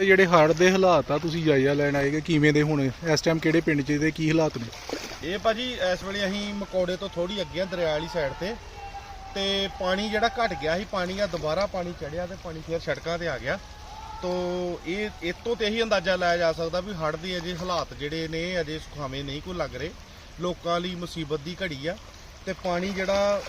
ਤੇ ਜਿਹੜੇ ਹੜ੍ਹ ਦੇ ਹਾਲਾਤ ਆ, ਤੁਸੀਂ ਜਾਇਜ਼ਾ ਲੈਣ ਆਏਗੇ ਕਿਵੇਂ ਦੇ ਹੁਣ? ਇਸ ਟਾਈਮ ਕਿਹੜੇ ਪਿੰਡ 'ਚ ਤੇ ਕੀ ਹਾਲਾਤ ਨੇ? ਇਹ ਭਾਜੀ, ਇਸ ਵੇਲੇ ਅਸੀਂ ਮਕੌੜੇ ਤੋਂ ਥੋੜੀ ਅੱਗੇ ਆ, ਦਰਿਆ ਵਾਲੀ ਸਾਈਡ ਤੇ। ਤੇ ਪਾਣੀ ਜਿਹੜਾ ਘਟ ਗਿਆ ਸੀ, ਪਾਣੀ ਆ ਦੁਬਾਰਾ ਪਾਣੀ ਚੜਿਆ ਤੇ ਪਾਣੀ ਫੇਰ ਸੜਕਾਂ ਤੇ ਆ ਗਿਆ। ਤੋ ਇਹ ਇਤੋਂ ਤੇ ਇਹੀ ਅੰਦਾਜ਼ਾ ਲਾਇਆ ਜਾ ਸਕਦਾ ਵੀ ਹੜ੍ਹ ਦੇ ਅਜੇ ਹਾਲਾਤ ਜਿਹੜੇ ਨੇ, ਅਜੇ ਸੁਖਾਵੇਂ ਨਹੀਂ ਕੋਈ ਲੱਗ ਰਹੇ। ਲੋਕਾਂ ਲਈ ਮੁਸੀਬਤ ਦੀ ਘੜੀ ਆ। ਤੇ ਪਾਣੀ ਜਿਹੜਾ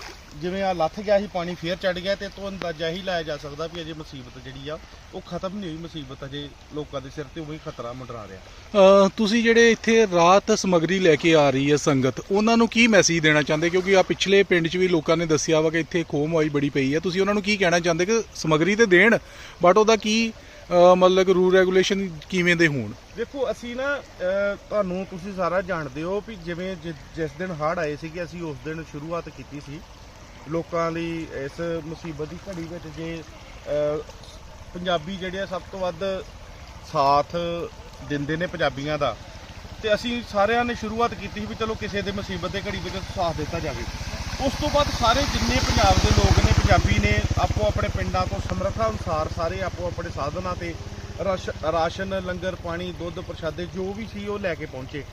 ਜਿਵੇਂ ਆ ਲੱਥ ਗਿਆ ਸੀ, ਪਾਣੀ ਫੇਰ ਚੜ ਗਿਆ ਤੇ ਤੋਂ ਅੰਦਾਜ਼ਾ ਇਹੀ ਲਾਇਆ ਜਾ ਸਕਦਾ ਵੀ ਅਜੇ ਮੁਸੀਬਤ ਜਿਹੜੀ ਆ, ਉਹ ਖਤਮ ਨਹੀਂ ਹੋਈ ਮੁਸੀਬਤ ਅਜੇ ਲੋਕਾਂ ਦੇ ਸਿਰ ਤੇ ਉਹੀ ਖਤਰਾ ਮੰਡਰਾ ਰਿਹਾ। ਤੁਸੀਂ ਜਿਹੜੇ ਇੱਥੇ ਰਾਤ ਸਮਗਰੀ ਲੈ ਕੇ ਆ ਰਹੀ ਹੈ ਸੰਗਤ, ਉਹਨਾਂ ਨੂੰ ਕੀ ਮੈਸੇਜ ਦੇਣਾ ਚਾਹੁੰਦੇ? ਕਿਉਂਕਿ ਆ ਪਿਛਲੇ ਪਿੰਡ 'ਚ ਵੀ ਲੋਕਾਂ ਨੇ ਦੱਸਿਆ ਵਾ ਕਿ ਇੱਥੇ ਖੋਹ ਮਾਈ ਬੜੀ ਪਈ ਹੈ। ਤੁਸੀਂ ਉਹਨਾਂ ਨੂੰ ਕੀ ਕਹਿਣਾ ਚਾਹੁੰਦੇ ਕਿ ਸਮਗਰੀ ਤੇ ਦੇਣ ਬਟ ਉਹਦਾ ਕੀ ਮਤਲਬ ਕਿ ਰੂਲ ਰੈਗੂਲੇਸ਼ਨ ਕਿਵੇਂ ਦੇ ਹੋਣ? ਦੇਖੋ, ਅਸੀਂ ਨਾ ਤੁਹਾਨੂੰ ਤੁਸੀਂ ਸਾਰਾ ਜਾਣਦੇ ਹੋ ਵੀ ਜਿਵੇਂ ਜਿ- ਜਿਸ ਦਿਨ ਹੜ੍ਹ ਆਏ ਸੀਗੇ, ਅਸੀਂ ਉਸ ਦਿਨ ਸ਼ੁਰੂਆਤ ਕੀਤੀ ਸੀ। ਲੋਕਾਂ ਲਈ ਇਸ ਮੁਸੀਬਤ ਦੀ ਘੜੀ ਵਿੱਚ ਜੇ ਪੰਜਾਬੀ ਜਿਹੜੇ ਆ, ਸਭ ਤੋਂ ਵੱਧ ਸਾਥ ਦਿੰਦੇ ਨੇ ਪੰਜਾਬੀਆਂ ਦਾ। ਤੇ ਅਸੀਂ ਸਾਰਿਆਂ ਨੇ ਸ਼ੁਰੂਆਤ ਕੀਤੀ ਸੀ ਵੀ ਚਲੋ ਕਿਸੇ ਦੇ ਮੁਸੀਬਤ ਦੇ ਘੜੀ ਵਿੱਚ ਸਾਥ ਦਿੱਤਾ ਜਾਵੇ। ਉਸ ਤੋਂ ਬਾਅਦ ਸਾਰੇ ਜਿੰਨੇ ਪੰਜਾਬ ਦੇ ਲੋਕ ਨੇ, ਪੰਜਾਬੀ ਨੇ ਆਪੋ ਆਪਣੇ ਪਿੰਡਾਂ ਤੋਂ ਸਮਰੱਥਾ ਅਨੁਸਾਰ ਸਾਰੇ ਆਪੋ ਆਪਣੇ ਸਾਧਨਾਂ ਤੇ ਰਸ਼- ਰਾਸ਼ਨ, ਲੰਗਰ, ਪਾਣੀ, ਦੁੱਧ, ਪ੍ਰਸ਼ਾਦੇ ਜੋ ਵੀ ਸੀ ਉਹ ਲੈ ਕੇ ਪਹੁੰਚੇ।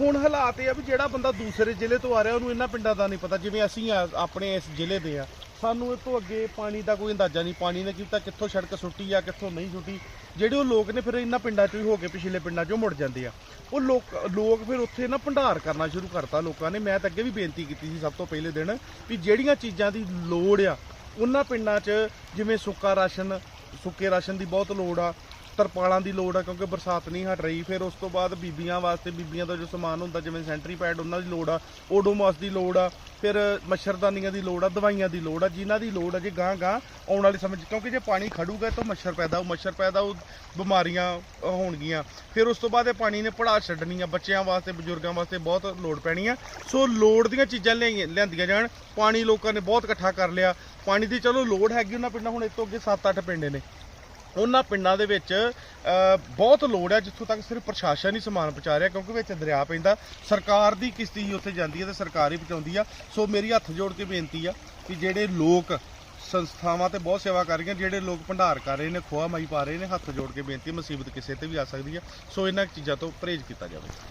ਹੁਣ ਹਾਲਾਤ ਇਹ ਆ ਵੀ ਜਿਹੜਾ ਬੰਦਾ ਦੂਸਰੇ ਜ਼ਿਲ੍ਹੇ ਤੋਂ ਆ ਰਿਹਾ ਉਹਨੂੰ ਇਹਨਾਂ ਪਿੰਡਾਂ ਦਾ ਨਹੀਂ ਪਤਾ। ਜਿਵੇਂ ਅਸੀਂ ਆ, ਆਪਣੇ ਇਸ ਜ਼ਿਲ੍ਹੇ ਦੇ ਆ ਸਾਨੂੰ ਇਹ ਤੋਂ ਅੱਗੇ ਪਾਣੀ ਦਾ ਕੋਈ ਅੰਦਾਜ਼ਾ ਨਹੀਂ, ਪਾਣੀ ਨੇ ਕੀਤਾ, ਕਿੱਥੋਂ ਸੜਕ ਸੁੱਟੀ ਆ, ਕਿੱਥੋਂ ਨਹੀਂ ਸੁੱਟੀ। ਜਿਹੜੇ ਉਹ ਲੋਕ ਨੇ ਫਿਰ ਇਹਨਾਂ ਪਿੰਡਾਂ ਚੋਂ ਹੀ ਹੋ ਕੇ ਪਿਛਲੇ ਪਿੰਡਾਂ ਚੋਂ ਮੁੜ ਜਾਂਦੇ ਆ। ਉਹ ਲੋਕ ਲੋਕ ਫਿਰ ਉੱਥੇ ਨਾ ਭੰਡਾਰ ਕਰਨਾ ਸ਼ੁਰੂ ਕਰਤਾ ਲੋਕਾਂ ਨੇ। ਮੈਂ ਤਾਂ ਅੱਗੇ ਵੀ ਬੇਨਤੀ ਕੀਤੀ ਸੀ ਸਭ ਤੋਂ ਪਹਿਲੇ ਦਿਨ ਵੀ ਜਿਹੜੀਆਂ ਚੀਜ਼ਾਂ ਦੀ ਲੋੜ ਆ, ਉਹਨਾਂ ਪਿੰਡਾਂ 'ਚ ਜਿਵੇਂ ਸੁੱਕਾ ਰਾਸ਼ਨ, ਸੁੱਕੇ ਰਾਸ਼ਨ ਦੀ ਬਹੁਤ ਲੋੜ ਆ ਤਰਪਾਲਾਂ ਦੀ ਲੋੜ ਆ, ਕਿਉਂਕਿ ਬਰਸਾਤ ਨਹੀਂ ਹਟ ਰਹੀ। ਫਿਰ ਉਸ ਤੋਂ ਬਾਅਦ ਬੀਬੀਆਂ ਵਾਸਤੇ ਬੀਬੀਆਂ ਦਾ ਜੋ ਸਮਾਨ ਹੁੰਦਾ, ਜਿਵੇਂ ਸੈਂਟਰੀ ਪੈਡ, ਉਹਨਾਂ ਦੀ ਲੋੜ ਆ, ਓਡੋਮੋਸ ਦੀ ਲੋੜ ਆ, ਫਿਰ ਮੱਛਰਦਾਨੀਆਂ ਦੀ ਲੋੜ ਆ, ਦਵਾਈਆਂ ਦੀ ਲੋੜ ਆ, ਜਿਨ੍ਹਾਂ ਦੀ ਲੋੜ ਆ, ਜੇ ਗਾਂ ਗਾਂ ਆਉਣ ਵਾਲੇ ਸਮੇਂ 'ਚ, ਕਿਉਂਕਿ ਜੇ ਪਾਣੀ ਖੜੂਗਾ ਤਾਂ ਮੱਛਰ ਪੈਦਾ ਹੋ ਮੱਛਰ ਪੈਦਾ, ਉਹ ਬਿਮਾਰੀਆਂ ਹੋਣਗੀਆਂ। ਫਿਰ ਉਸ ਤੋਂ ਬਾਅਦ ਇਹ ਪਾਣੀ ਨੇ ਪੜਾ ਆ ਬੱਚਿਆਂ ਵਾਸਤੇ, ਬਜ਼ੁਰਗਾਂ ਵਾਸਤੇ ਬਹੁਤ ਲੋੜ ਪੈਣੀ ਆ। ਸੋ ਲੋੜ ਦੀਆਂ ਚੀਜ਼ਾਂ ਲਿਆਈਆਂ, ਲਿਆਂਦੀਆਂ ਜਾਣ। ਪਾਣੀ ਲੋਕਾਂ ਨੇ ਬਹੁਤ ਇਕੱਠਾ ਕਰ ਲਿਆ। ਪਾਣੀ ਦੀ ਚਲੋ ਲੋੜ ਹੈਗੀ ਉਹਨਾਂ ਪਿੰਡਾਂ, ਹੁਣ ਇਸ ਤੋਂ ਅੱਗੇ 7-8 ਪਿੰਡ ਨੇ। ਉਹਨਾਂ ਪਿੰਡਾਂ ਦੇ ਵਿੱਚ ਬਹੁਤ ਲੋੜ ਹੈ ਜਿੱਥੋਂ ਤੱਕ ਸਿਰਫ ਪ੍ਰਸ਼ਾਸਨ ਹੀ ਸਮਾਨ ਪਹੁੰਚਾ ਰਿਹਾ, ਕਿਉਂਕਿ ਵਿੱਚ ਦਰਿਆ ਪੈਂਦਾ, ਸਰਕਾਰ ਦੀ ਕਿਸ਼ਤੀ ਹੀ ਉੱਥੇ ਜਾਂਦੀ ਹੈ ਤੇ ਸਰਕਾਰ ਹੀ ਪਹੁੰਚਾਉਂਦੀ ਆ। ਸੋ ਮੇਰੀ ਹੱਥ ਜੋੜ ਕੇ ਬੇਨਤੀ ਆ ਕਿ ਜਿਹੜੇ ਲੋਕ ਸੰਸਥਾਵਾਂ ਤੇ ਬਹੁਤ ਸੇਵਾ ਕਰ ਰਹੀਆਂ, ਜਿਹੜੇ ਲੋਕ ਭੰਡਾਰ ਕਰ ਰਹੇ ਨੇ, ਖੋਆ ਮਾਈ ਪਾ ਰਹੇ ਨੇ, ਹੱਥ ਜੋੜ ਕੇ ਬੇਨਤੀ ਮੁਸੀਬਤ ਕਿਸੇ ਤੇ ਵੀ ਆ ਸਕਦੀ ਹੈ ਸੋ ਇਹਨਾਂ ਚੀਜ਼ਾਂ ਤੋਂ ਪਰਹੇਜ਼ ਕੀਤਾ ਜਾਵੇ।